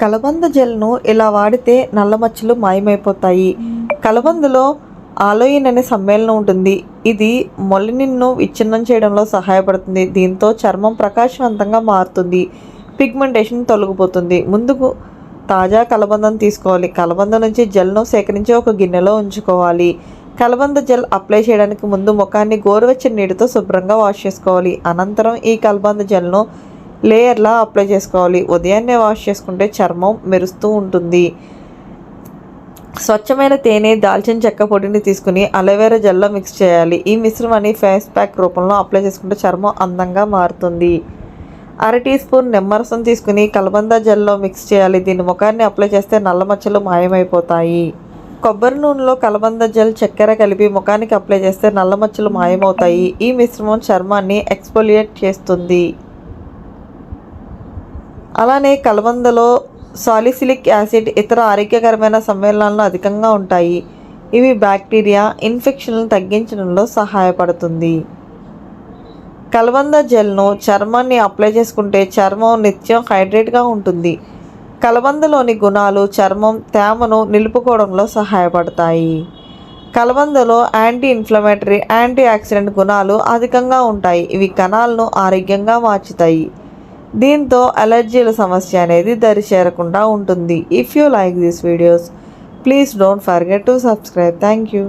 కలబంద జెల్ను ఇలా వాడితే నల్ల మచ్చలు మాయమైపోతాయి. కలబందలో ఆలోయిన్ అనే సమ్మేళనం ఉంటుంది. ఇది మొలినిన్ను విచ్ఛిన్నం చేయడంలో సహాయపడుతుంది. దీంతో చర్మం ప్రకాశవంతంగా మారుతుంది. పిగ్మెంటేషన్ తొలగిపోతుంది. ముందుకు తాజా కలబందం తీసుకోవాలి. కలబంద నుంచి జెల్ను సేకరించి ఒక గిన్నెలో ఉంచుకోవాలి. కలబంద జెల్ అప్లై చేయడానికి ముందు ముఖాన్ని గోరువెచ్చని నీటితో శుభ్రంగా వాష్ చేసుకోవాలి. అనంతరం ఈ కలబంద జెల్ను లేయర్లా అప్లై చేసుకోవాలి. ఉదయాన్నే వాష్ చేసుకుంటే చర్మం మెరుస్తూ ఉంటుంది. స్వచ్ఛమైన తేనె దాల్చిన చెక్క పొడిని తీసుకుని అలోవెరా జెల్లో మిక్స్ చేయాలి. ఈ మిశ్రమాన్ని ఫేస్ ప్యాక్ రూపంలో అప్లై చేసుకుంటే చర్మం అందంగా మారుతుంది. అర టీ స్పూన్ నిమ్మరసం తీసుకుని కలబంద జెల్లో మిక్స్ చేయాలి. దీని ముఖాన్ని అప్లై చేస్తే నల్ల మచ్చలు మాయమైపోతాయి. కొబ్బరి నూనెలో కలబంద జెల్ చక్కెర కలిపి ముఖానికి అప్లై చేస్తే నల్ల మచ్చలు మాయమవుతాయి. ఈ మిశ్రమం చర్మాన్ని ఎక్స్పోలియేట్ చేస్తుంది. అలానే కలబందలో సాలిసిలిక్ యాసిడ్ ఇతర ఆరోగ్యకరమైన సమ్మేళనాలు అధికంగా ఉంటాయి. ఇవి బ్యాక్టీరియా ఇన్ఫెక్షన్లను తగ్గించడంలో సహాయపడుతుంది. కలబంద జెల్ను చర్మాన్ని అప్లై చేసుకుంటే చర్మం నిత్యం హైడ్రేట్గా ఉంటుంది. కలబందలోని గుణాలు చర్మం తేమను నిలుపుకోవడంలో సహాయపడతాయి. కలబందలో యాంటీ ఇన్ఫ్లమేటరీ యాంటీ ఆక్సిడెంట్ గుణాలు అధికంగా ఉంటాయి. ఇవి కణాలను ఆరోగ్యంగా మార్చుతాయి. దీంతో అలర్జీల సమస్య అనేది దరి చేరకుండా ఉంటుంది. If you like this videos please don't forget to subscribe thank you